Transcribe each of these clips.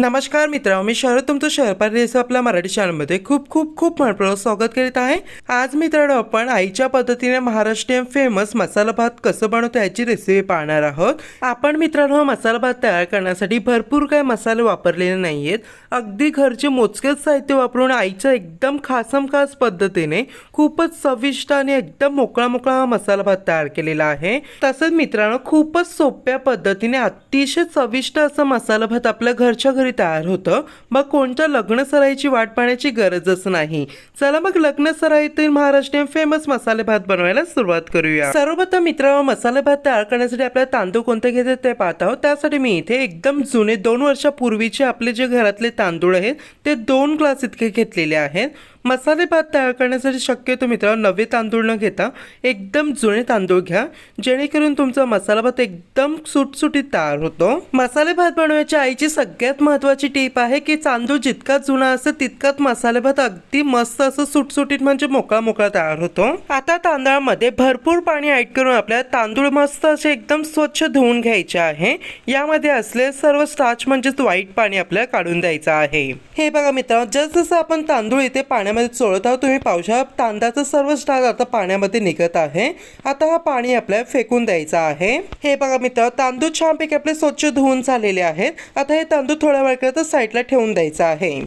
नमस्कार मित्रांनो मी शरद तुमचं शहरपार रेसिपी आपल्या मराठी चॅनलमध्ये खूप खूप खूप मनपूर्वक स्वागत करीत आहे. आज मित्रांनो आपण आईच्या पद्धतीने महाराष्ट्रीयन फेमस मसाला भात कसं बनवतो याची रेसिपी पाहणार आहोत. आपण मित्रांनो हा मसाला भात तयार करण्यासाठी भरपूर काही मसाले वापरलेले नाही आहेत अगदी घरचे मोजकेच साहित्य वापरून आईच्या एकदम खासम खास पद्धतीने खूपच चविष्ट आणि एकदम मोकळा मोकळा हा मसाला भात तयार केलेला आहे. तसंच मित्रांनो खूपच सोप्या पद्धतीने अतिशय चविष्ट असं मसाला भात आपल्या घरच्या घरी तयार होतं. मग कोणत्या लग्नसराईची वाट पाहण्याची गरजच नाही. चला मग लग्न सराईतील महाराष्ट्रीयन फेमस मसाले भात बनवायला सुरुवात करूया. सर्वप्रथम मित्र मसाले भात तयार करण्यासाठी आपल्याला तांदूळ कोणते घेते ते पाहत आहोत. त्यासाठी मी इथे एकदम जुने दोन वर्षापूर्वीचे आपले जे घरातले तांदूळ आहेत ते दोन ग्लास इतके घेतलेले आहेत. मसाले भात तयार करण्यासाठी शक्यतो मित्रांनो नवे तांदूळ न घेता एकदम जुने तांदूळ घ्या. जेणेकरून तुमचा मसाला भात एकदम सुटसुटीत तयार होतो. मसाले भात बनवायच्या आईची सगळ्यात महत्वाची टीप आहे की तांदूळ जितका जुना असेल तितकाच मसाले भात अगदी मस्त असं सुटसुटीत म्हणजे मोकळा मोकळा तयार होतो. आता तांदळामध्ये भरपूर पाणी ऍड करून आपल्याला तांदूळ मस्त असे एकदम स्वच्छ धुवून घ्यायचे आहे. यामध्ये असले सर्व स्टार्च म्हणजेच वाईट पाणी आपल्याला काढून द्यायचं आहे. हे बघा मित्रांनो जसं जसं आपण तांदूळ इथे पाण्यामध्ये चोळत आहोत. तुम्ही पाहू शकता तांदळाचं सर्व स्टार आता पाण्यामध्ये निघत आहे. आता हा पाणी आपल्याला फेकून द्यायचा आहे. हे बघा मित्र तांदूळ छानपैकी आपले स्वच्छ धुवून झालेले आहेत. आता हे तांदूळ थोड्या वेळाकरता साईडला ठेवून द्यायचं आहे.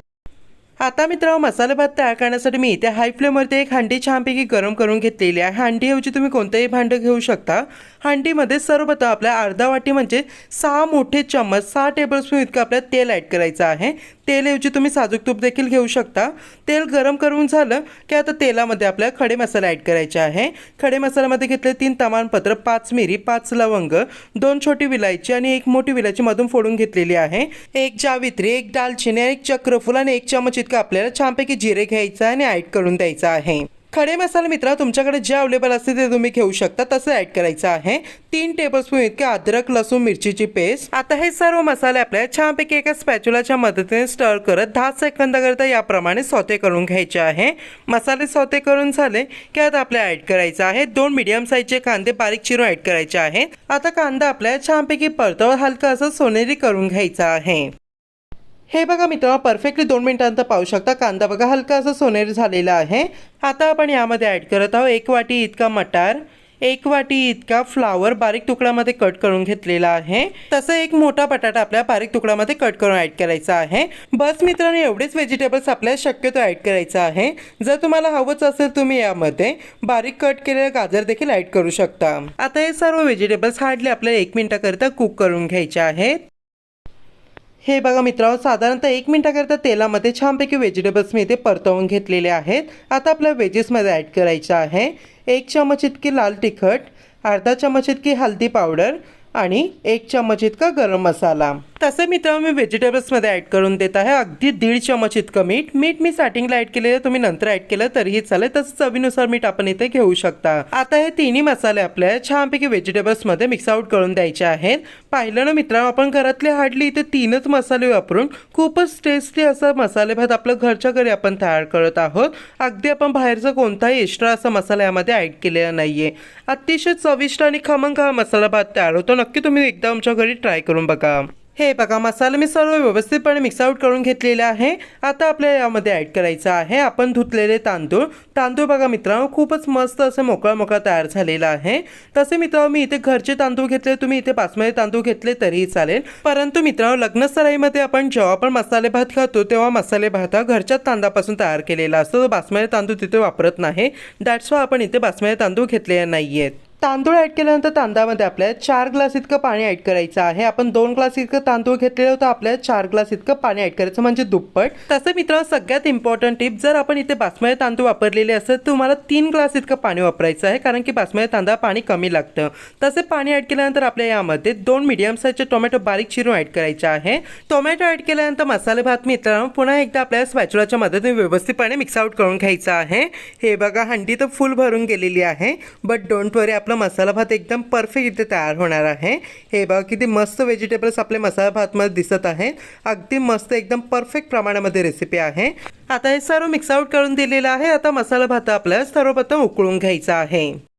आता मित्रांनो मसाले भात तयार करण्यासाठी मी इथे हाय फ्लेमवरती एक हांडी छानपैकी गरम करून घेतलेली आहे. हांडीऐवजी तुम्ही कोणतंही भांडं घेऊ शकता. हांडीमध्ये सर्वप्रथम आपल्या अर्धा वाटी म्हणजे सहा मोठे चम्मच सहा टेबलस्पून इतकं आपल्याला तेल ॲड करायचं आहे. तेलऐवजी तुम्ही साजूक तूप देखील घेऊ शकता. तेल गरम करून झालं की आता तेलामध्ये आपल्याला खडे मसाला ॲड करायचे आहे. खडे मसाल्यामध्ये घेतले तीन तमानपत्र पाच मिरी पाच लवंग दोन छोटी विलायची आणि एक मोठी विलायची मधून फोडून घेतलेली आहे. एक जावित्री एक दालचिनी आणि एक चक्रफूल आणि एक चमच इतकं आपल्याला छानपैकी जिरे घ्यायचं आहे आणि ॲड करून द्यायचं आहे. खडे मसाले मित्रा तुमच्याकडे जे अवेलेबल असते ते तुम्ही घेऊ शकता. तसं ॲड करायचं आहे. तीन टेबलस्पून इतके अद्रक लसूण मिरचीची पेस्ट आता हे सर्व मसाले आपल्याला छानपैकी एका स्पॅच्युलाच्या मदतीने स्टर करत दहा सेकंदाकरता याप्रमाणे सौते करून घ्यायचे आहे. मसाले सौते करून झाले की आता आपल्याला ॲड करायचं आहे. दोन मिडियम साईजचे कांदे बारीक चिरून ॲड करायचे आहेत. आता कांदा आपल्याला छानपैकी परतवर हलका असं सोनेरी करून घ्यायचा आहे. हे बघा मित्र परफेक्टली दोन मिनिटांत पाहू शकता. कांदा बघा हलका असं सोनेरी झालेला आहे. आता आपण यामध्ये ॲड करत आहोत. एक वाटी इतका मटार एक वाटी इतका फ्लावर बारीक तुकड्यामध्ये कट करून घेतलेला आहे. तसं एक मोठा बटाटा आपल्या बारीक तुकड्यामध्ये कट करून ॲड करायचा आहे. बस मित्रांनो एवढेच व्हेजिटेबल्स आपल्याला शक्यतो ॲड करायचं आहे. जर तुम्हाला हवंच असेल तुम्ही यामध्ये बारीक कट केलेलं गाजर देखील ॲड करू शकता. आता हे सर्व व्हेजिटेबल्स हार्डली आपल्याला एक मिनिटाकरिता कुक करून घ्यायचे आहेत. हे बघा मित्रांनो साधारणतः एक मिनटाकरता तेलामध्ये छानपैकी व्हेजिटेबल्स मी इथे परतवून घेतलेले आहेत. आता आपल्या व्हेजेसमध्ये ॲड करायचं आहे. एक चमच इतकी लाल तिखट अर्धा चमच इतकी हल्दी पावडर आणि एक चमच इतका गरम मसाला. तसे मित्रांनो मी व्हेजिटेबल्समध्ये ॲड करून देत आहे. अगदी दीड चमच इतकं मीठ. मीठ मी स्टार्टिंगला ॲड केलेलं तुम्ही नंतर ॲड केलं तरीही चालेल. तसं चवीनुसार मीठ आपण इथे घेऊ शकता. आता हे तिन्ही मसाले आपल्याला छानपैकी व्हेजिटेबल्समध्ये मिक्स आउट करून द्यायचे आहेत. पाहिलं ना मित्रांनो आपण घरातले हार्डली इथे तीनच मसाले वापरून खूपच टेस्टी असा मसाले भात आपलं घरच्या घरी आपण तयार करत आहोत. अगदी आपण बाहेरचा कोणताही एक्स्ट्रा असा मसाला यामध्ये ॲड केलेला नाहीये. अतिशय चविष्ट आणि खमंग हा मसाला भात तयार होतो. नक्की तुम्ही एकदा आमच्या घरी ट्राय करून बघा. हे बघा मसाला मी सर्व व्यवस्थितपणे मिक्स आउट करून घेतलेला आहे. आता आपल्याला यामध्ये ॲड करायचं आहे. आपण धुतलेले तांदूळ. तांदूळ बघा मित्रांनो खूपच मस्त असं मोकळा मोकळा तयार झालेला आहे. तसे मित्रांनो मी इथे घरचे तांदूळ घेतले. तुम्ही इथे बासमती तांदूळ घेतले तरीही चालेल. परंतु मित्रांनो लग्न सराईमध्ये आपण जेव्हा पण मसाले भात खातो तेव्हा मसाले भात हा घरच्याच तांदळापासून तयार केलेला असतो. तो बासमती तांदूळ तिथे वापरत नाही. दॅट्स वाय आपण इथे बासमती तांदूळ घेतलेले नाही आहेत तांदूळ ॲड केल्यानंतर तांदळामध्ये आपल्याला चार ग्लास इतकं पाणी ॲड करायचं आहे. आपण दोन ग्लास इतकं तांदूळ घेतलेलं होतं आपल्याला चार ग्लास इतकं पाणी ॲड करायचं म्हणजे दुप्पट. तसं मित्रांनो सगळ्यात इम्पॉर्टंट टिप जर आपण इथे बासमती तांदूळ वापरलेले असेल तर तुम्हाला तीन ग्लास इतकं पाणी वापरायचं आहे कारण की बासमती तांदळा पाणी कमी लागतं. तसे पाणी ॲड केल्यानंतर आपल्या यामध्ये दोन मिडियम साईजचे टोमॅटो बारीक चिरून ॲड करायचे आहे. टोमॅटो ॲड केल्यानंतर मसाले भात मित्रांनो पुन्हा एकदा आपल्याला स्पॅच्युलाच्या मदतीने व्यवस्थितपणे मिक्स आउट करून घ्यायचं आहे. हे बघा हंडी तर फुल भरून गेलेली आहे बट डोंट वरी आपला मसाला भात एकदम परफेक्ट इथे तयार होणार आहे. हे बघा किती मस्त व्हेजिटेबल्स आपले मसाला भातमध्ये दिसत आहे. अगदी मस्त एकदम परफेक्ट प्रमाणामध्ये रेसिपी आहे. आता हे सर्व मिक्स आउट करून दिलेलं आहे. आता मसाला भात आपल्याला सर्वप्रथम उकळून घ्यायचा आहे.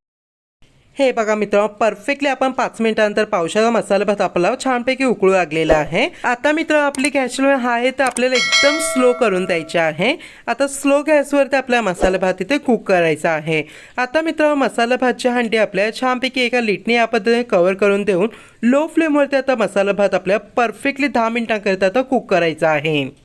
हे बघा मित्र परफेक्टली आपण पाच मिनिटानंतर पावसाळा मसाला भात आपला छानपैकी उकळू लागलेला आहे. आता मित्र आपली गॅस हा आहे तर आपल्याला एकदम स्लो करून द्यायचे आहे. आता स्लो गॅसवरती आपला मसाला भात इथे कुक करायचा आहे. आता मित्र मसाला भातची हंडी आपल्या छानपैकी एका लिटने या पद्धतीने कव्हर करून देऊन लो फ्लेमवरती आता मसाला भात आपल्या परफेक्टली दहा मिनिटांकरिता आता कुक करायचा आहे.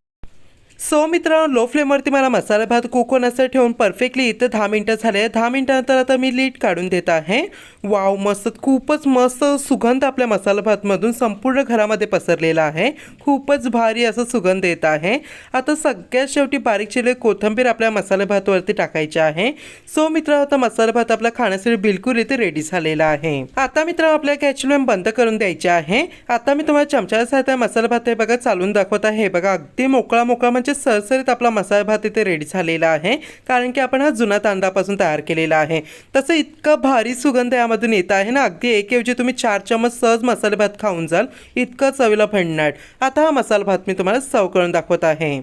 सो मित्रांनो लो फ्लेमवरती मला मसाला भात कुक असं ठेवून परफेक्टली इथं दहा मिनटं झाले. दहा मिनटानंतर आता मी लीट काढून देत आहे. वाव मस्त खूपच मस्त सुगंध आपल्या मसाला भातमधून संपूर्ण घरामध्ये पसरलेला आहे. खूपच भारी असं सुगंध येत आहे. आता सगळ्यात शेवटी बारीक चिरले कोथिंबीर आपल्या मसाला भातवरती टाकायचे आहे. सो मित्र आता मसाला भात आपला खाण्यासाठी बिलकुल इथे रेडी झालेला आहे. आता मित्र आपल्या गॅस बंद करून द्यायचे आहे. आता मी तुम्हाला चमच्याच्या सहायता मसाला भात हे बघा चालून दाखवत आहे. बघा अगदी मोकळा मोकळा म्हणजे म्हणजे सरसरीत आपला मसाला भात इथे रेडी झालेला आहे. कारण की आपण हा जुना तांदळापासून तयार केलेला आहे. तसं इतकं भारी सुगंध यामधून येत आहे ना. अगदी एक ऐवजी तुम्ही चार चमच सहज मसाले भात खाऊन जाल. इतकं चवीला फडणार आता हा मसाला भात मी तुम्हाला सर्व करून दाखवत आहे.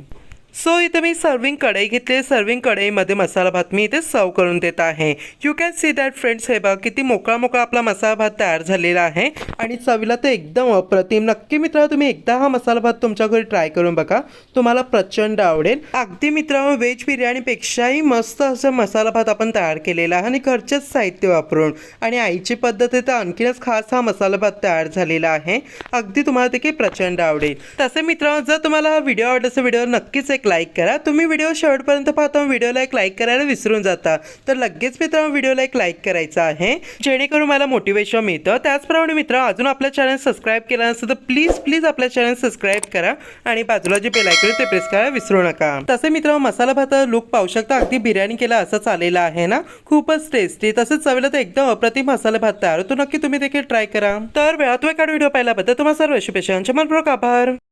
सो इथे मी सर्विंग कढई घेतली. सर्विंग कढईमध्ये मसाला भात मी इथे सर्व करून देत आहे. You can see that friends हे बघा किती मोकळा मोकळा आपला मसाला भात तयार झालेला आहे. आणि चवीला तर एकदम अप्रतिम. नक्की मित्र तुम्ही एकदा हा मसाला भात तुमच्या घरी ट्राय करून बघा. तुम्हाला प्रचंड आवडेल. अगदी मित्रांनो व्हेज बिर्याणीपेक्षाही मस्त असं मसाला भात आपण तयार केलेला आहे आणि घरचेच साहित्य वापरून. आणि आईची पद्धत तर आणखीनच खास हा मसाला भात तयार झालेला आहे. अगदी तुम्हाला देखील प्रचंड आवडेल. तसे मित्रांनो जर तुम्हाला हा व्हिडिओ आवडला असेल व्हिडिओ नक्कीच एक लाईक करा. तुम्ही व्हिडिओ शेवटपर्यंत पाहता व्हिडिओला एक लाईक करायला विसरून जाता. तर लगेच मित्रांनो व्हिडिओला एक लाईक करायचा आहे. जेणेकरून मला मोटिवेशन मिळतं. त्याचप्रमाणे मित्र अजून आपल्या चॅनल सबस्क्राईब केला नसेल तर प्लीज प्लीज आपल्या चॅनल सबस्क्राईब करा. आणि बाजूला जे बेल ऐकलं ते प्रेस करायला विसरू नका. तसे मित्र मसाला भात लुक पाहू शकता. अगदी बिर्याणी केला असंच आलेला आहे ना? खूपच टेस्टी तसंच चवीला तर एकदम अप्रतिम मसाला भात तयार होतो. नक्की तुम्ही देखील ट्राय करा. तर वेळात वेळ व्हिडिओ पाहिल्याबद्दल तुम्हाला सर्व शुभेच्छांचे मनपूर्वक आभार.